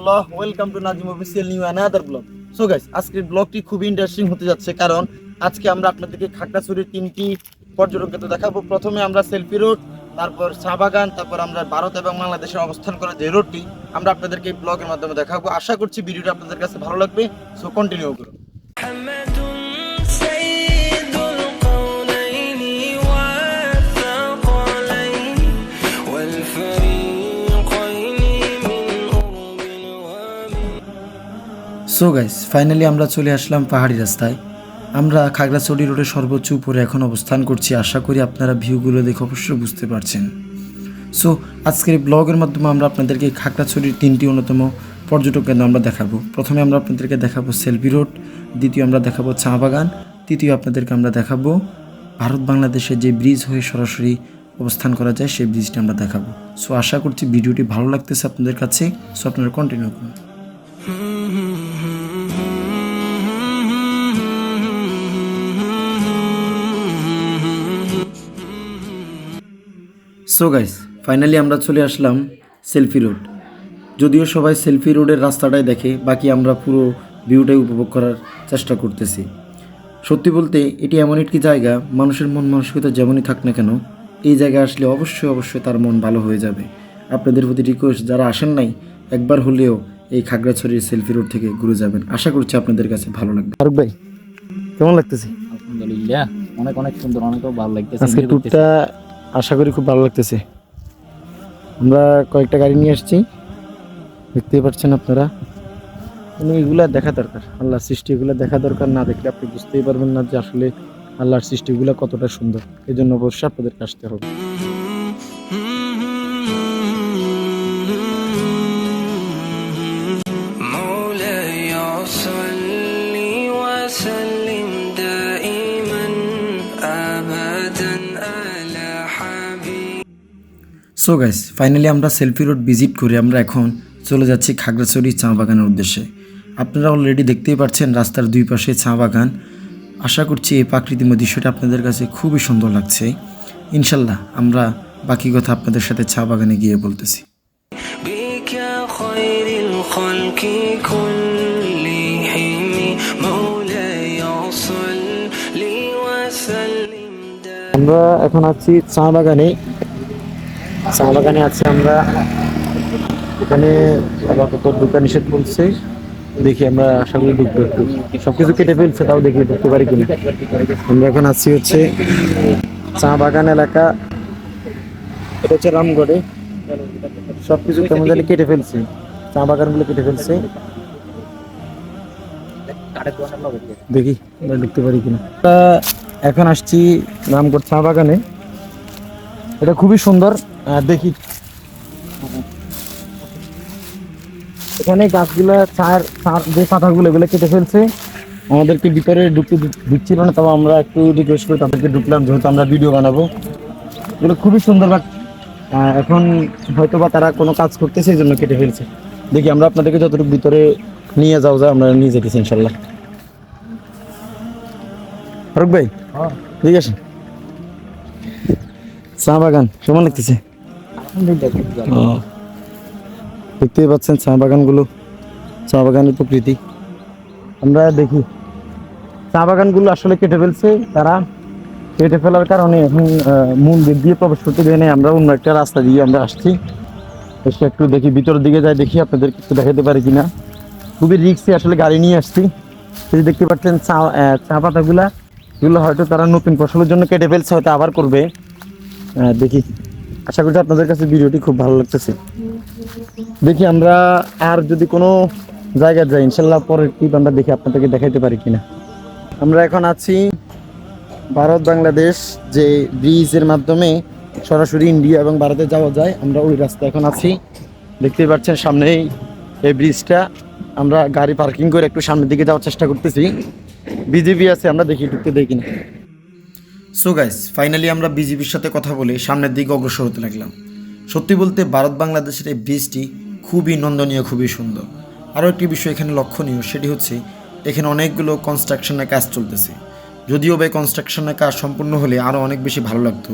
Rahmatullah welcome to Nazim official new another blog so guys আজকের ব্লগটি খুবই interesting হতে যাচ্ছে কারণ আজকে আমরা আপনাদেরকে খাগড়াছড়ির তিনটি পর্যটন কেন্দ্র দেখাবো। প্রথমে আমরা সেলফি রোড তারপর চা বাগান, তারপর আমরা ভারত এবং বাংলাদেশের অবস্থান করা যে রোডটি আমরা আপনাদেরকে এই ব্লগের মাধ্যমে দেখাবো। আশা করছি ভিডিওটা আপনাদের কাছে ভালো লাগবে সো কন্টিনিউ করুন। সো গাইস ফাইনালি আমরা চলে আসলাম পাহাড়ি রাস্তায়। আমরা খাগড়াছড়ি রোডের সর্বোচ্চ উপরে এখন অবস্থান করছি। আশা করি আপনারা ভিউগুলো দেখে অবশ্যই বুঝতে পারছেন। সো আজকের ব্লগের মাধ্যমে আমরা আপনাদেরকে খাগড়াছড়ির তিনটি অন্যতম পর্যটক কেন্দ্র আমরা দেখাবো। প্রথমে আমরা আপনাদেরকে দেখাবো সেলফি রোড, দ্বিতীয় আমরা দেখাবো চা বাগান, তৃতীয় আপনাদেরকে আমরা দেখাবো ভারত বাংলাদেশে যে ব্রিজ হয়ে সরাসরি অবস্থান করা যায়, সেই ব্রিজটা আমরা দেখাবো। সো আশা করছি ভিডিওটি ভালো লাগতেছে আপনাদের কাছে। সো আপনারা কন্টিনিউ করুন। সো গাইস ফাইনালি আমরা চলে আসলাম সেলফি রোড যদিও সবাই সেলফি রোডের রাস্তাটাই দেখে বাকি আমরা পুরো ভিউটাই উপভোগ করার চেষ্টা করতেছি। সত্যি বলতে এটি এমন একটি জায়গা মানুষের মন মানসিকতা যেমনই থাক না কেন এই জায়গায় আসলে অবশ্যই অবশ্যই তার মন ভালো হয়ে যাবে। আপনাদের প্রতি রিকোয়েস্ট যারা আসেন নাই একবার হলেও এই খাগড়াছড়ির সেলফি রোড থেকে ঘুরে যাবেন। আশা করছি আপনাদের কাছে ভালো লাগবে। ফারুক ভাই কেমন লাগতেছে? আলহামদুলিল্লাহ অনেক অনেক সুন্দর অনেক ভালো লাগতেছে। আজকে ট্যুরটা আশা করি খুব ভালো লাগতেছে। আমরা কয়েকটা গাড়ি নিয়ে আসছি। দেখতেই পাচ্ছেন আপনারা। কিন্তু এগুলা দেখা দরকার। আল্লাহর সৃষ্টি এগুলো দেখা দরকার না দেখলে আপনি বুঝতেই পারবেন না যে আসলে আল্লাহর সৃষ্টিগুলো কতটা সুন্দর। এই জন্য অবশ্যই আপনাদেরকে আসতে হবে। সো গাইস ফাইনালি আমরা সেলফি রোড ভিজিট করে আমরা এখন চলে যাচ্ছি খাগড়াছড়ি চা বাগানের উদ্দেশ্যে। আপনারা অলরেডি দেখতেই পাচ্ছেন রাস্তার দুই পাশে চা বাগান। আশা করছি এই প্রাকৃতিক দৃশ্যটা আপনাদের কাছে খুবই সুন্দর লাগছে। ইনশাল্লাহ আমরা বাকি কথা আপনাদের সাথে চা বাগানে গিয়ে বলতেছি। আমরা এখন আছি চা বাগানে। চা বাগানে আছি আমরা। এখানে আপাতত দোকান নিষেধ বলছে দেখি আমরা আশা করি ঢুকবো একটু। সবকিছু কেটে ফেলছে, তাও দেখি ঢুকতে পারি কিনা। আমরা এখন আছি হচ্ছে চা বাগান এলাকা। এটা হচ্ছে রামগড়ে। সবকিছু কেমন জানি কেটে ফেলছে। চা বাগানগুলো কেটে ফেলছে। দেখি ঢুকতে পারি কিনা। এখন আসছি রামগড় চা বাগানে এটা খুবই সুন্দর। দেখি। এখানে গাছগুলো চার যে পাতাগুলো এগুলো কেটে ফেলছে আমাদেরকে ভিতরে ঢুকতে দিচ্ছিল না তবে আমরা একটু রিকোয়েস্ট করে তাদেরকে ঢুকলাম যেহেতু আমরা ভিডিও বানাবো। এগুলো খুবই সুন্দর বাট এখন হয়তো বা তারা কোনো কাজ করতেছে এই জন্য কেটে ফেলছে। দেখি আমরা আপনাদেরকে যতটুকু ভিতরে নিয়ে যাও যা আমরা নিয়ে যেতেছি ইনশাল্লাহ। ফারুক ভাই ঠিক আছে? চা বাগান কেমন লাগতেছে? দেখতেই পাচ্ছেন চা বাগানগুলো। চা বাগানের প্রকৃতি। আমরা দেখি, চা বাগানগুলো আসলে কেটে ফেলছে তারা। কেটে ফেলার কারণে এখন দিক দিয়ে প্রবেশ করতে দেয় আমরা অন্য একটা রাস্তা দিয়ে আমরা আসছি। এসে একটু দেখি, ভিতরের দিকে যাই দেখি, আপনাদের একটু দেখাতে পারি কিনা। খুবই রিক্সে আসলে গাড়ি নিয়ে আসছি। এই যে দেখতে পাচ্ছেন চা চা পাতাগুলা। এগুলো হয়তো তারা নতুন ফসলের জন্য কেটে ফেলছে, হয়তো আবার করবে। দেখি। আশা করি আপনাদের কাছে ভিডিওটি খুব ভালো লাগতেছে। দেখি আমরা আর যদি কোনো জায়গায় যাই, ইনশাল্লাহ পরের ট্রিপ আমরা দেখি আপনাদেরকে দেখাইতে পারি কিনা। আমরা এখন আছি ভারত বাংলাদেশ, যে ব্রিজের মাধ্যমে সরাসরি ইন্ডিয়া এবং ভারতে যাওয়া যায়। আমরা ওই রাস্তায় এখন আছি। দেখতেই পাচ্ছেন সামনেই এই ব্রিজটা আমরা গাড়ি পার্কিং করে একটু সামনের দিকে যাওয়ার চেষ্টা করতেছি। বিজেপি আছে, আমরা দেখি ঢুকতে দেখি না। সো গাইস ফাইনালি আমরা বিজেপির সাথে কথা বলে সামনের দিকে অগ্রসর হতে লাগলাম। সত্যি বলতে ভারত বাংলাদেশের এই ব্রিজটি খুবই নন্দনীয়, খুবই সুন্দর। আরও একটি বিষয় এখানে লক্ষণীয়, সেটি হচ্ছে এখানে অনেকগুলো কনস্ট্রাকশনের কাজ চলতেছে। যদিও বা কনস্ট্রাকশনের কাজ সম্পূর্ণ হলে আরও অনেক বেশি ভালো লাগতো,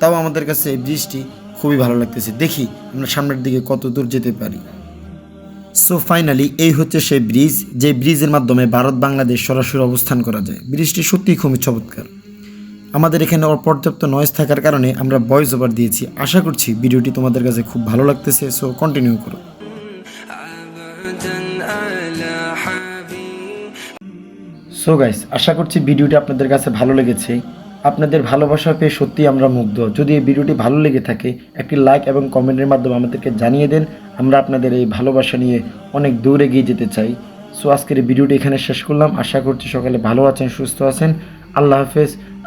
তাও আমাদের কাছে এই ব্রিজটি খুবই ভালো লাগতেছে। দেখি আমরা সামনের দিকে কত দূর যেতে পারি। সো ফাইনালি এই হচ্ছে সেই ব্রিজ, যে ব্রিজের মাধ্যমে ভারত বাংলাদেশ সরাসরি অবস্থান করা যায়। ব্রিজটি সত্যিই খুবই চমৎকার। আমাদের এখানে পর্যাপ্ত নয়েজ থাকার কারণে আমরা ভয়েস ওভার দিয়েছি। আশা করছি ভিডিওটি তোমাদের কাছে খুব ভালো লাগতেছে সো কন্টিনিউ করো। সো গাইস আশা করছি ভিডিওটি আপনাদের কাছে ভালো লেগেছে। আপনাদের ভালোবাসা পেয়ে সত্যিই আমরা মুগ্ধ। যদি এই ভিডিওটি ভালো লেগে থাকে, একটি লাইক এবং কমেন্টের মাধ্যমে আমাদেরকে জানিয়ে দেন, আমরা আপনাদের এই ভালোবাসা নিয়ে অনেক দূর এগিয়ে যেতে চাই। সো আজকের ভিডিওটি এখানে শেষ করলাম। আশা করছি সকালে ভালো আছেন, সুস্থ আছেন। আল্লাহ হাফেজ।